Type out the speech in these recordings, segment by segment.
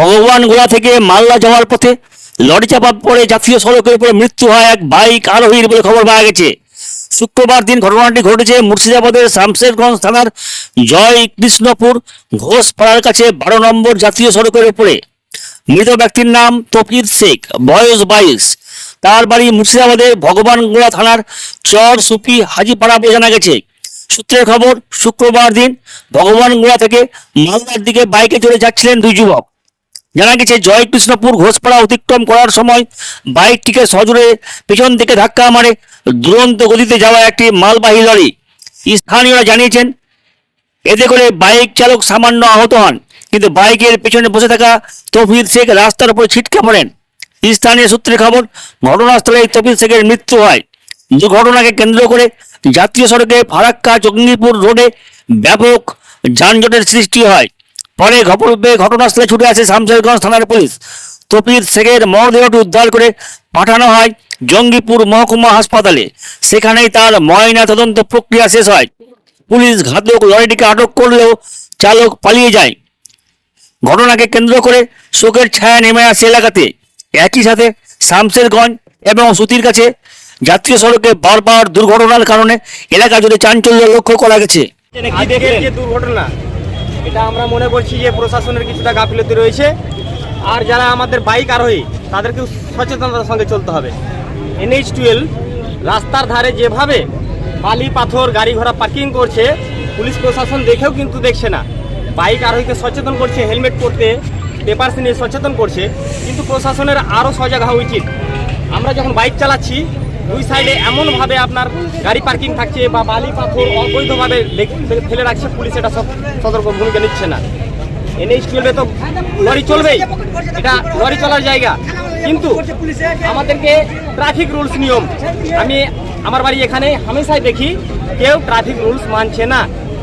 ভগবান গোলা থেকে মালদা যাওয়ার পথে লরি চাপা পড়ে জাতীয় সড়কের উপরে মৃত্যু হয় এক বাইক আরোহীর বলে খবর পাওয়া গেছে। শুক্রবার দিন ঘটনাটি ঘটেছে মুর্শিদাবাদের শামশেরগঞ্জ থানার জয় কৃষ্ণপুর ঘোষপাড়ার কাছে বারো নম্বর জাতীয় সড়কের উপরে। মৃত ব্যক্তির নাম তফির শেখ, বয়স বাইশ। তার বাড়ি মুর্শিদাবাদের ভগবানগোড়া থানার চর সুপি হাজিপাড়া বলে জানা গেছে। সূত্রের খবর, শুক্রবার দিন ভগবানগোড়া থেকে মালদার দিকে বাইকে চড়ে যাচ্ছিলেন দুই যুবক। জানা গেছে, জয়কৃষ্ণপুর ঘোষপাড়া অতিক্রম করার সময় বাইকটিকে সজোরে পেছন থেকে ধাক্কা মারে দুরন্ত গতিতে যাওয়া একটি মালবাহী লরি। স্থানীয়রা জানিয়েছেন, এতে করে বাইক চালক সামান্য আহত হন, কিন্তু বাইকের পেছনে বসে থাকা তফির শেখ রাস্তার উপর ছিটকে পড়েন। স্থানীয় সূত্রে খবর ঘটনাস্থলে তফির শেখের মৃত্যু হয়। দুর্ঘটনাকে কেন্দ্র করে জাতীয় সড়কে ফারাক্কা জঙ্গিপুর রোডে ব্যাপক যানজটের সৃষ্টি হয়। পরে খবর পেয়ে ঘটনাস্থলে ছুটে আসে শামশেরগঞ্জ থানার পুলিশ। তপির শেখের মরদেহটি উদ্ধার করে পাঠানো হয় জঙ্গিপুর মহকুমা হাসপাতালে। সেখানেই তার ময়না তদন্ত প্রক্রিয়া শেষ হয়। পুলিশ ঘাতক লরিটিকে আটক করলেও চালক পালিয়ে যায়। ঘটনাকে কেন্দ্র করে শোকের ছায়া নেমে আসে এলাকাতে। একই সাথে শামশেরগঞ্জ এবং সুতির কাছে জাতীয় সড়কে বারবার দুর্ঘটনার কারণে এলাকা জুড়ে চাঞ্চল্য লক্ষ্য করা গেছে। দুর্ঘটনা এটা আমরা মনে করছি যে প্রশাসনের কিছুটা গাফিলতি রয়েছে। আর যারা আমাদের বাইক আরোহী, তাদেরকেও সচেতনতার সঙ্গে চলতে হবে। এনএইচ টুয়েলভ রাস্তার ধারে যেভাবে বালি, পাথর, গাড়ি ঘোড়া পার্কিং করছে, পুলিশ প্রশাসন দেখেও কিন্তু দেখছে না। বাইক আরোহীকে সচেতন করছে, হেলমেট পরতে পেপারস নিয়ে সচেতন করছে, কিন্তু প্রশাসনের আরও সজাগ হওয়া উচিত। আমরা যখন বাইক চালাচ্ছি দুই সাইডে এমনভাবে আপনার গাড়ি পার্কিং থাকছে বা বালি পাথর অবৈধভাবে ফেলে রাখছে পুলিশ, এটা সব সতর্ক ভূমিকা নিচ্ছে না। এনএইচ টুয়েলভে তো লরি চলবেই, এটা লরি চলার জায়গা। কিন্তু আমাদেরকে ট্রাফিক রুলস নিয়ম। আমি আমার বাড়ি এখানে, হামেশাই দেখি, কেউ ট্রাফিক রুলস মানছে না।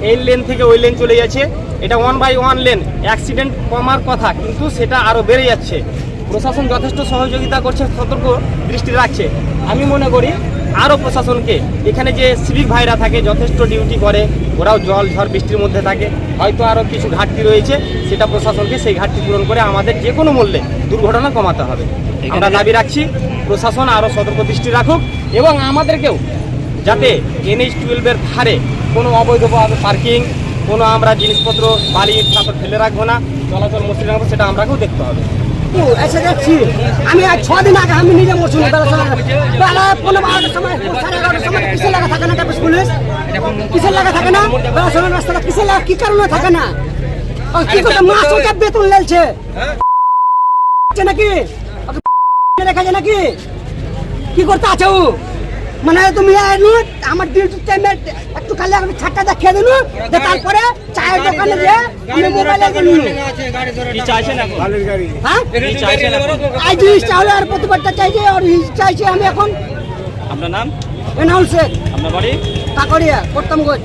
এই লেন থেকে ওই লেন চলে যাচ্ছে। এটা one by one lane accident কমার কথা, কিন্তু সেটা আরও বেড়ে যাচ্ছে। প্রশাসন যথেষ্ট সহযোগিতা করছে সতর্ক দৃষ্টি রাখছে। আমি মনে করি আরও প্রশাসনকে এখানে যে সিভিক ভাইরা থাকে যথেষ্ট ডিউটি করে ওরাও জল ঝড় বৃষ্টির মধ্যে থাকে হয়তো আরও কিছু ঘাটতি রয়েছে সেটা প্রশাসনকে সেই ঘাটতি পূরণ করে আমাদের যে কোনো মূল্যে দুর্ঘটনা কমাতে হবে। আমরা দাবি রাখছি প্রশাসন আরও সতর্ক দৃষ্টি রাখুক এবং আমাদেরকেও যাতে এনএইচ টুয়েলভের ধারে কোনো অবৈধভাবে পার্কিং কোনো আমরা জিনিসপত্র বালি তারপর ফেলে রাখব না চলাচল মসৃণ রাখব সেটা আমরাকেও দেখতে হবে। এসে দেখছি। আমি আর ছ দিন আগে আমি নিজে বসুন লাগা থাকে না থাকে না? লাগা কি থাকে না? কি করতে লেলছে। কি আছে? মানে তুমি এনু আমার ডিউটির টাইমে একটু খালি আমি ছাটটা দেখিয়ে দিল যে তারপরে চায়ের দোকানে যে আমি মোবাইলে দিল কি চাইছেন এখন? হ্যাঁ? কি চাইছেন এখন? আই জিনিস চাহলে আর প্রতিবাদটা চাইছে আর হিস চাইছে আমি এখন। আপনার নাম? এনাউন্স আপনার বাড়ি? কাকড়িয়া প্রথম গোছ